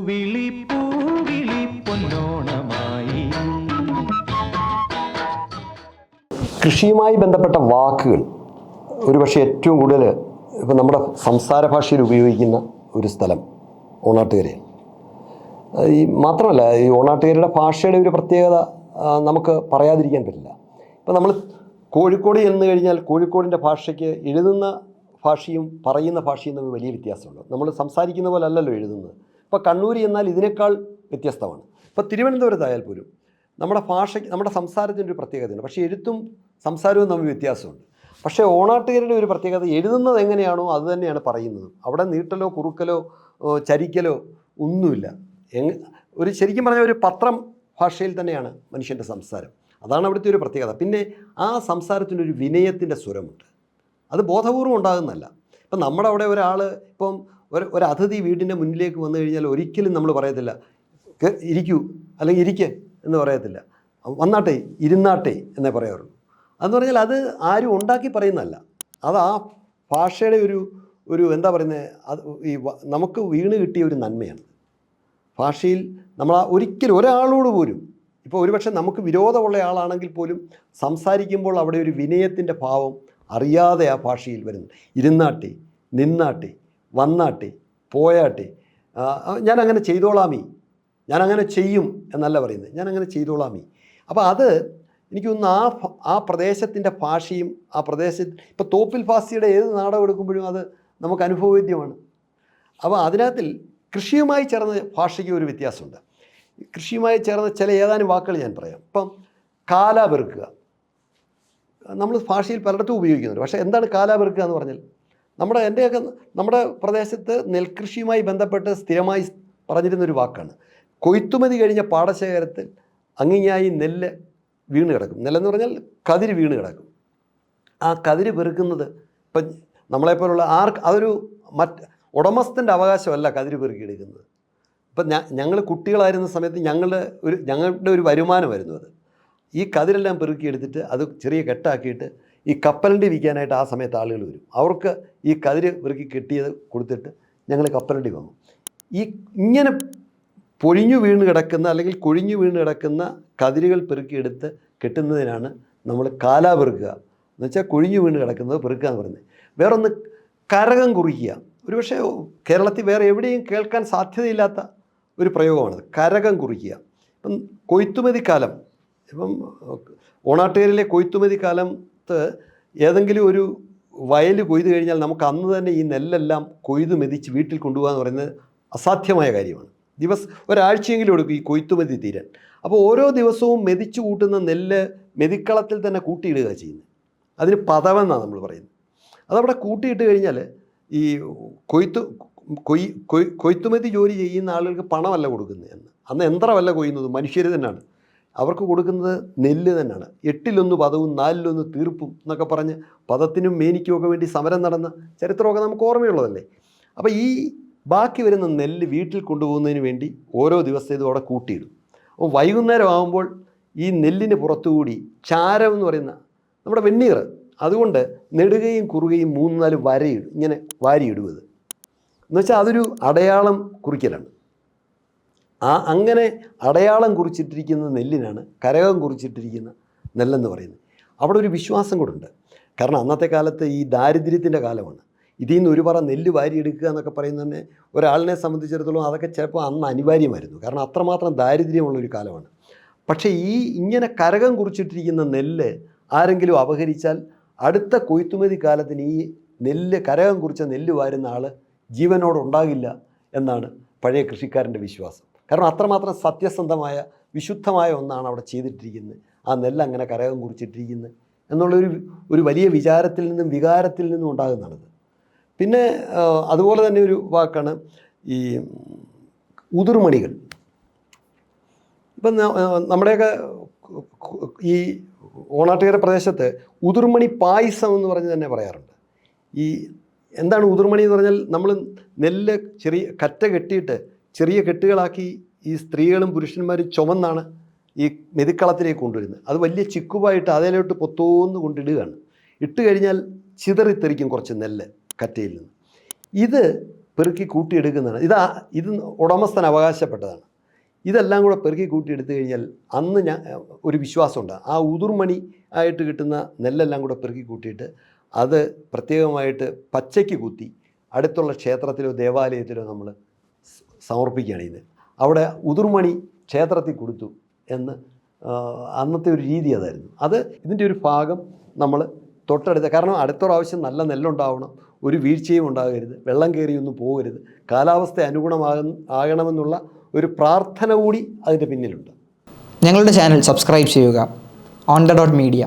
പൂവിളി പൂവിളി പൊന്നോണമായി. കൃഷിയുമായി ബന്ധപ്പെട്ട വാക്കുകൾ ഒരുപക്ഷെ ഏറ്റവും കൂടുതൽ ഇപ്പം നമ്മുടെ സംസാര ഭാഷയിൽ ഉപയോഗിക്കുന്ന ഒരു സ്ഥലം ഓണാട്ടുകരയിൽ. ഈ മാത്രമല്ല ഈ ഓണാട്ടുകരയുടെ ഭാഷയുടെ ഒരു പ്രത്യേകത നമുക്ക് പറയാതിരിക്കാൻ പറ്റില്ല. ഇപ്പം നമ്മൾ കോഴിക്കോട് എന്ന് കഴിഞ്ഞാൽ കോഴിക്കോടിന്റെ ഭാഷയ്ക്ക് എഴുതുന്ന ഭാഷയും പറയുന്ന ഭാഷയും തമ്മിൽ വലിയ വ്യത്യാസമുണ്ട്. നമ്മൾ സംസാരിക്കുന്ന പോലെ അല്ലല്ലോ എഴുതുന്നത്. ഇപ്പോൾ കണ്ണൂർ എന്നാൽ ഇതിനേക്കാൾ വ്യത്യസ്തമാണ്. ഇപ്പോൾ തിരുവനന്തപുരത്തായാൽ പോലും നമ്മുടെ ഭാഷയ്ക്ക് നമ്മുടെ സംസാരത്തിന്റെ ഒരു പ്രത്യേകതയുണ്ട്. പക്ഷേ എഴുത്തും സംസാരവും തമ്മിൽ വ്യത്യാസമുണ്ട്. പക്ഷേ ഓണാട്ടുകാരുടെ ഒരു പ്രത്യേകത എഴുതുന്നത് എങ്ങനെയാണോ അത് തന്നെയാണ് പറയുന്നത്. അവിടെ നീട്ടലോ കുറുക്കലോ ചരിക്കലോ ഒന്നുമില്ല. എങ് ഒരു ശരിക്കും പറഞ്ഞാൽ ഒരു പത്രം ഭാഷയിൽ തന്നെയാണ് മനുഷ്യന്റെ സംസാരം. അതാണ് അവിടുത്തെ ഒരു പ്രത്യേകത. പിന്നെ ആ സംസാരത്തിന്റെ ഒരു വിനയത്തിന്റെ സ്വരമുണ്ട്. അത് ബോധപൂർവം ഉണ്ടാകുന്നതല്ല. ഇപ്പം നമ്മുടെ അവിടെ ഒരാൾ ഇപ്പം ഒരു ഒരു അതിഥി വീടിന്റെ മുന്നിലേക്ക് വന്നു കഴിഞ്ഞാൽ ഒരിക്കലും നമ്മൾ പറയത്തില്ല "കേ- ഇരിക്കൂ അല്ലെങ്കിൽ ഇരിക്ക് എന്ന് പറയത്തില്ല. വന്നാട്ടെ ഇരുന്നാട്ടെ എന്നേ പറയാറുള്ളൂ. അതെന്ന് പറഞ്ഞാൽ അത് ആരും ഉണ്ടാക്കി പറയുന്നതല്ല. അത് ആ ഭാഷയുടെ ഒരു ഒരു എന്താ പറയുന്നത് അത് ഈ നമുക്ക് വീണ് കിട്ടിയ ഒരു നന്മയാണ്. ഭാഷയിൽ നമ്മൾ ആ ഒരിക്കലും ഒരാളോട് പോലും ഇപ്പോൾ ഒരുപക്ഷെ നമുക്ക് വിരോധമുള്ള ആളാണെങ്കിൽ പോലും സംസാരിക്കുമ്പോൾ അവിടെ ഒരു വിനയത്തിന്റെ ഭാവം അറിയാതെ ആ ഭാഷയിൽ വരുന്നു ഇരുന്നാട്ടെ നിന്നാട്ടെ വന്നാട്ടെ പോയാട്ടെ ഞാനങ്ങനെ ചെയ്തോളാമി അങ്ങനെ ചെയ്യും എന്നല്ല പറയുന്നത്. ഞാനങ്ങനെ ചെയ്തോളാമീ. അപ്പോൾ അത് എനിക്കൊന്ന് ആ ആ പ്രദേശത്തിന്റെ ഭാഷയും ആ പ്രദേശത്ത് ഇപ്പോൾ തോപ്പിൽ ഫാസിയുടെ ഏത് നാടകം എടുക്കുമ്പോഴും അത് നമുക്ക് അനുഭവവേദ്യമാണ്. അപ്പോൾ അതിനകത്തിൽ കൃഷിയുമായി ചേർന്ന ഭാഷയ്ക്ക് ഒരു വ്യത്യാസമുണ്ട്. കൃഷിയുമായി ചേർന്ന ചില ഏതാനും വാക്കുകൾ ഞാൻ പറയാം. ഇപ്പം കാല പെറുക്കുക. നമ്മൾ ഭാഷയിൽ പലയിടത്തും ഉപയോഗിക്കുന്നുണ്ട്. പക്ഷേ എന്താണ് കാല പെറുക്കുക എന്ന് പറഞ്ഞാൽ നമ്മുടെ എന്റെയൊക്കെ നമ്മുടെ പ്രദേശത്ത് നെൽകൃഷിയുമായി ബന്ധപ്പെട്ട് സ്ഥിരമായി പറഞ്ഞിരുന്നൊരു വാക്കാണ്. കൊയ്ത്തുമതി കഴിഞ്ഞ പാടശേഖരത്തിൽ അങ്ങിങ്ങായി നെല്ല് വീണ് കിടക്കും. നെല്ലെന്ന് പറഞ്ഞാൽ കതിര് വീണ് കിടക്കും. ആ കതിര് പെറുക്കുന്നത് ഇപ്പം നമ്മളെപ്പോലുള്ള ആർക്ക് അതൊരു മറ്റ് ഉടമസ്ഥന്റെ അവകാശമല്ല കതിര് പെറുക്കിയെടുക്കുന്നത്. ഇപ്പം ഞങ്ങൾ കുട്ടികളായിരുന്ന സമയത്ത് ഞങ്ങളുടെ ഒരു ഞങ്ങളുടെ ഒരു വരുമാനമായിരുന്നു അത്. ഈ കതിരെല്ലാം പെറുക്കിയെടുത്തിട്ട് അത് ചെറിയ കെട്ടാക്കിയിട്ട് ഈ കപ്പലണ്ടി വിൽക്കാനായിട്ട് ആ സമയത്ത് ആളുകൾ വരും. അവർക്ക് ഈ കതിര് പെറുക്കി കെട്ടിയത് കൊടുത്തിട്ട് ഞങ്ങൾ കപ്പലണ്ടി വന്നു. ഈ ഇങ്ങനെ പൊഴിഞ്ഞു വീണ് കിടക്കുന്ന അല്ലെങ്കിൽ കൊഴിഞ്ഞു വീണ് കിടക്കുന്ന കതിരുകൾ പെറുക്കിയെടുത്ത് കെട്ടുന്നതിനാണ് നമ്മൾ കാലാ പെറുക്കുക. എന്ന് വെച്ചാൽ കൊഴിഞ്ഞു വീണ് കിടക്കുന്നത് പെറുക്കുക എന്ന് പറയുന്നത്. വേറൊന്ന് കരകം കുറിക്കുക. ഒരുപക്ഷെ കേരളത്തിൽ വേറെ എവിടെയും കേൾക്കാൻ സാധ്യതയില്ലാത്ത ഒരു പ്രയോഗമാണത്. കരകം കുറിക്കുക. ഇപ്പം കൊയ്ത്തുമതി കാലം ഇപ്പം ഓണാട്ടുകാരിലെ കൊയ്ത്തുമതി കാലത്ത് ഏതെങ്കിലും ഒരു വയൽ കൊയ്തു കഴിഞ്ഞാൽ നമുക്ക് അന്ന് തന്നെ ഈ നെല്ലെല്ലാം കൊയ്തു മെതിച്ച് വീട്ടിൽ കൊണ്ടുപോകുക എന്ന് പറയുന്നത് അസാധ്യമായ കാര്യമാണ്. ദിവസം ഒരാഴ്ചയെങ്കിലും എടുക്കും ഈ കൊയ്ത്തുമതി തീരാൻ. അപ്പോൾ ഓരോ ദിവസവും മെതിച്ചു കൂട്ടുന്ന നെല്ല് മെതിക്കളത്തിൽ തന്നെ കൂട്ടിയിടുക ചെയ്യുന്നത്. അതിന് പദമെന്നാണ് നമ്മൾ പറയുന്നത്. അതവിടെ കൂട്ടിയിട്ട് കഴിഞ്ഞാൽ ഈ കൊയ്ത്ത് കൊയ് കൊയ് കൊയ്ത്തുമതി ജോലി ചെയ്യുന്ന ആളുകൾക്ക് പണമല്ല കൊടുക്കുന്നത് എന്ന്. അന്ന് യന്ത്രമല്ല കൊയ്യുന്നത് മനുഷ്യർ തന്നെയാണ്. അവർക്ക് കൊടുക്കുന്നത് നെല്ല് തന്നെയാണ്. എട്ടിലൊന്ന് പദവും നാലിലൊന്ന് തീർപ്പും എന്നൊക്കെ പറഞ്ഞ് പദത്തിനും മേനിക്കുമൊക്കെ വേണ്ടി സമരം നടന്ന ചരിത്രമൊക്കെ നമുക്ക് ഓർമ്മയുള്ളതല്ലേ? അപ്പോൾ ഈ ബാക്കി വരുന്ന നെല്ല് വീട്ടിൽ കൊണ്ടുപോകുന്നതിന് വേണ്ടി ഓരോ ദിവസത്തേതും അവിടെ കൂട്ടിയിടും. അപ്പോൾ വൈകുന്നേരം ആകുമ്പോൾ ഈ നെല്ലിന് പുറത്തുകൂടി ചാരം എന്ന് പറയുന്ന നമ്മുടെ വെണ്ണീർ അതുകൊണ്ട് നെടുകയും കുറുകയും മൂന്ന് നാല് വരയിടും. ഇങ്ങനെ വാരിയിടുവത് എന്നുവെച്ചാൽ അതൊരു അടയാളം കുറിക്കലാണ്. ആ അങ്ങനെ അടയാളം കുറിച്ചിട്ടിരിക്കുന്ന നെല്ലിനാണ് കരകം കുറിച്ചിട്ടിരിക്കുന്ന നെല്ലെന്ന് പറയുന്നത്. അവിടെ ഒരു വിശ്വാസം കൂടുണ്ട് കാരണം അന്നത്തെ കാലത്ത് ഈ ദാരിദ്ര്യത്തിന്റെ കാലമാണ്. ഇതിൽ നിന്ന് ഒരു പറ നെല്ല് വാരിയെടുക്കുക എന്നൊക്കെ പറയുന്നത് തന്നെ ഒരാളിനെ സംബന്ധിച്ചിടത്തോളം അതൊക്കെ ചിലപ്പോൾ അന്ന് അനിവാര്യമായിരുന്നു. കാരണം അത്രമാത്രം ദാരിദ്ര്യമുള്ള ഒരു കാലമാണ്. പക്ഷേ ഈ ഇങ്ങനെ കരകം കുറിച്ചിട്ടിരിക്കുന്ന നെല്ല് ആരെങ്കിലും അപഹരിച്ചാൽ അടുത്ത കൊയ്ത്തുമതി കാലത്തിന് ഈ നെല്ല് കരകം കുറിച്ച നെല്ല് വാരുന്ന ആൾ ജീവനോടുണ്ടാകില്ല എന്നാണ് പഴയ കൃഷിക്കാരന്റെ വിശ്വാസം. കാരണം അത്രമാത്രം സത്യസന്ധമായ വിശുദ്ധമായ ഒന്നാണ് അവിടെ ചെയ്തിട്ടിരിക്കുന്നത്. ആ നെല്ല് അങ്ങനെ കരകം കുറിച്ചിട്ടിരിക്കുന്നത് എന്നുള്ളൊരു ഒരു വലിയ വിചാരത്തിൽ നിന്നും വികാരത്തിൽ നിന്നും ഉണ്ടാകുന്നതാണ് പിന്നെ അതുപോലെ തന്നെ ഒരു വാക്കാണ് ഈ ഉതിർമണികൾ. ഇപ്പം നമ്മുടെയൊക്കെ ഈ ഓണാട്ടുകര പ്രദേശത്ത് ഉതിർമണി പായസം എന്ന് പറഞ്ഞ് തന്നെ പറയാറുണ്ട്. ഈ എന്താണ് ഉതിർമണി എന്ന് പറഞ്ഞാൽ നമ്മൾ നെല്ല് ചെറിയ കറ്റ കെട്ടിയിട്ട് ചെറിയ കെട്ടുകളാക്കി ഈ സ്ത്രീകളും പുരുഷന്മാരും ചുമന്നാണ് ഈ മെതിക്കളത്തിലേക്ക് കൊണ്ടുവരുന്നത്. അത് വലിയ ചിക്കുവായിട്ട് അതിലോട്ട് പൊത്തോന്ന് കൊണ്ടിടുകയാണ്. ഇട്ട് കഴിഞ്ഞാൽ ചിതറിത്തെറിക്കും കുറച്ച് നെല്ല് കറ്റയിൽ നിന്ന്. ഇത് പെറുക്കി കൂട്ടിയെടുക്കുന്നതാണ്. ഇതാ ഇത് ഉടമസ്ഥൻ അവകാശപ്പെട്ടതാണ്. ഇതെല്ലാം കൂടെ പെറുക്കി കൂട്ടിയെടുത്തു കഴിഞ്ഞാൽ അന്ന് ഞാൻ ഒരു വിശ്വാസമുണ്ട്. ആ ഉതിർമണി ആയിട്ട് കിട്ടുന്ന നെല്ലെല്ലാം കൂടെ പെറുക്കി കൂട്ടിയിട്ട് അത് പ്രത്യേകമായിട്ട് പച്ചയ്ക്ക് കുത്തി അടുത്തുള്ള ക്ഷേത്രത്തിലോ ദേവാലയത്തിലോ നമ്മൾ സമർപ്പിക്കുകയാണ് ഇത്. അവിടെ ഉതിർമണി ക്ഷേത്രത്തിൽ കൊടുത്തു എന്ന് അന്നത്തെ ഒരു രീതി അതായിരുന്നു. അത് ഇതിന്റെ ഒരു ഭാഗം നമ്മൾ തൊട്ടടുത്ത കാരണം അടുത്ത പ്രാവശ്യം നല്ല നെല്ലുണ്ടാവണം ഒരു വീഴ്ചയും ഉണ്ടാകരുത് വെള്ളം കയറിയൊന്നും പോകരുത് കാലാവസ്ഥ അനുഗുണമാകുന്ന ആകണമെന്നുള്ള ഒരു പ്രാർത്ഥന കൂടി അതിന്റെ പിന്നിലുണ്ട്. ഞങ്ങളുടെ ചാനൽ സബ്സ്ക്രൈബ് ചെയ്യുക ഓൺ ദ ഡോട്ട് മീഡിയ